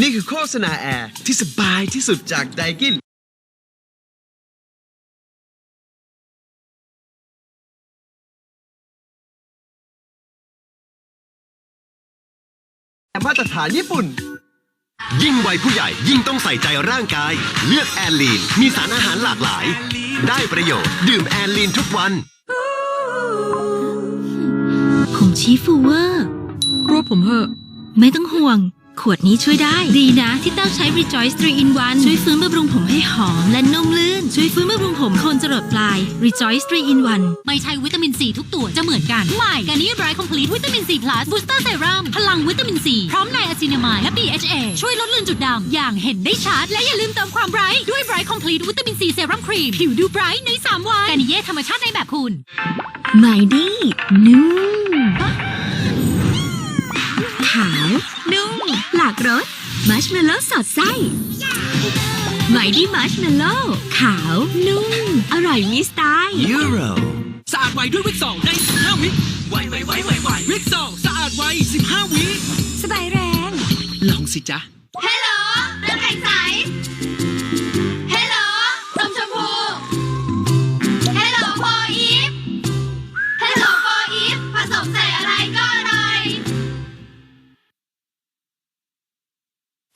นี่คือโฆษณาแอร์ที่สบายที่สุดจากไดกินมาตรฐานญี่ปุ่น ยิ่งวัยผู้ใหญ่ยิ่งต้องใส่ใจร่างกาย เลือกแอนลีน มีสารอาหารหลากหลาย ได้ประโยชน์ ดื่มแอนลีนทุกวันผงชีฟูเวอร์รวบผมเหอะ ไม่ต้องห่วง ขวดนี้ช่วยได้ ดีนะที่เต้าใช้ Rejoice 3 in 1 ช่วยฟื้นบำรุงผมให้หอมและนุ่มลื่น ช่วยฟื้นบำรุงผมโคนจรดปลาย Rejoice 3 in 1ไม่ใช่วิตามินซีทุกตัวจะเหมือนกัน ใหม่กานี้ไรคอมพลีทวิตามินซีพลัสบูสเตอร์เซรั่มพลังวิตามินซีพร้อมไนอะซินามายและ BHA ช่วยลดเลือนจุดดำอย่างเห็นได้ชัดและอย่าลืมเติมความไบรท์ด้วยไบรท์คอมพลีทวิตามินซีเซรั่มครีมผิวดูไบรท์ใน3วันกานิเย่ธรรมชาติในแบบคุณไมดี้นุ่มขาวนุ่ม หลากรสมัชเมลโล่สอดไส้ไมดี้มัชเมลโล่ขาว นุ่ม อร่อยมีสไตล์ Euro สะอาดไวด้วยวิกซองใน15วิไวไวไวไวไววิกซองสะอาดไว15วิสบายแรง ลองสิจ๊ะ ฮัลโหลน้ำแข็งใส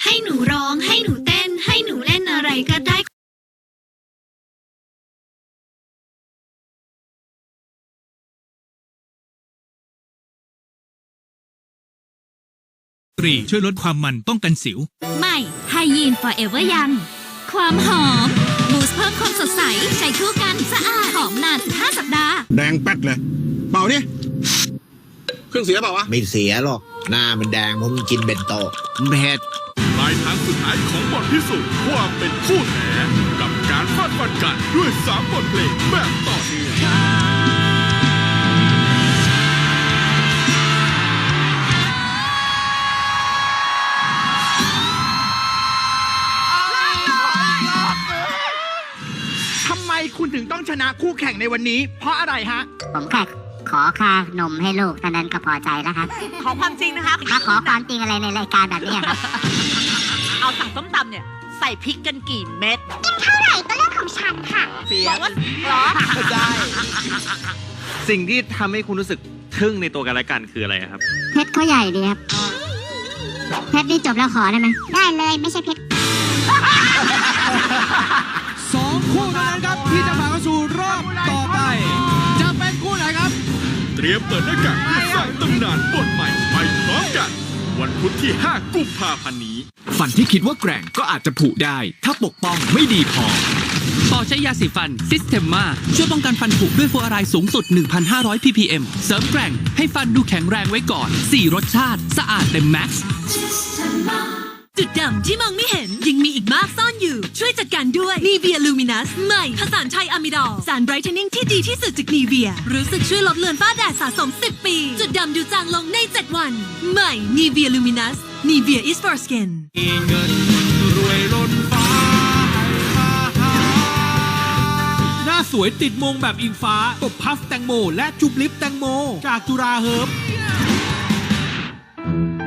ให้หนูร้อง ให้หนูเต้น ให้หนูเล่นอะไรก็ได้ตรีช่วยลดความมันป้องกันสิวใหม่ไฮยีน forever ยัง ความหอม บูสต์เพิ่มความสดใส ใช้คู่กันสะอาด หอมนาน15สัปดาห์ แดงแป๊ดเลย เปล่านี่เครื่องเสียเปล่าวะ ไม่เสียหรอก หน้ามันแดงเพราะมันกินเบนโตะเผ็ดปลายทางสุดท้ายของบทพิสูจน์ความเป็นคู่แท้กับการฟาดฟันกันด้วยสามบทเพลงแบบต่อเนื่องทำไมคุณถึงต้องชนะคู่แข่งในวันนี้ เพราะอะไรฮะ ผมแค่ ขอค่านมให้ลูกเท่านั้นก็พอใจแล้วครับขอความจริงนะคะมาขอความจริงอะไรในรายการแบบนี้ครับ เอาสั่งส้มตำเนี่ย ใส่พริกกันกี่เม็ดเท่าไหร่ก็เรื่องของฉันค่ะบอกว่าเหรอได้ สิ่งที่ทำให้คุณรู้สึกทึ่งในตัวกันและกันคืออะไรครับ เพชรเขาใหญ่ดีครับ เพชรนี่จบแล้วขอได้ไหมได้เลยไม่ใช่เพชร เตรียมเปิดหน้ากากเพื่อสร้างตำนานบทใหม่ไปพร้อมกัน วันพุธที่ 5 กุมภาพันธ์นี้ฟันที่คิดว่าแกร่งก็อาจจะผุได้ ถ้าปกป้องไม่ดีพอต่อใช้ยาสีฟันซิสเ e มมาช่วยป้องกันฟันผุด้วยฟลูออไรด์สูงสุด 1,500 ppm เสริมแกร่งให้ฟันดูแข็งแรงไว้ก่อน 4 รสชาติ สะอาดเต็มแม็กซ์จุดดำที่มองไม่เห็นยังมีอีกมากซ่อนอยู่ ช่วยจัดการด้วย Nivea Luminous ใหม่ผสานชัยอะมิดอลสารไบรท์เทนนิ่งที่ดีที่สุดจาก Nivea รู้สึกช่วยลดเลือนฝ้าแดดสะสม 10 ปี จุดดำดูจางลงใน 7 วัน ใหม่ Nivea Luminous Nivea is for skin เงินรวยล้นฟ้าหน้าสวยติดมงแบบอิงฟ้าตบพัฟแตงโม และจุบลิปแตงโม จากจุราเฮิร์บ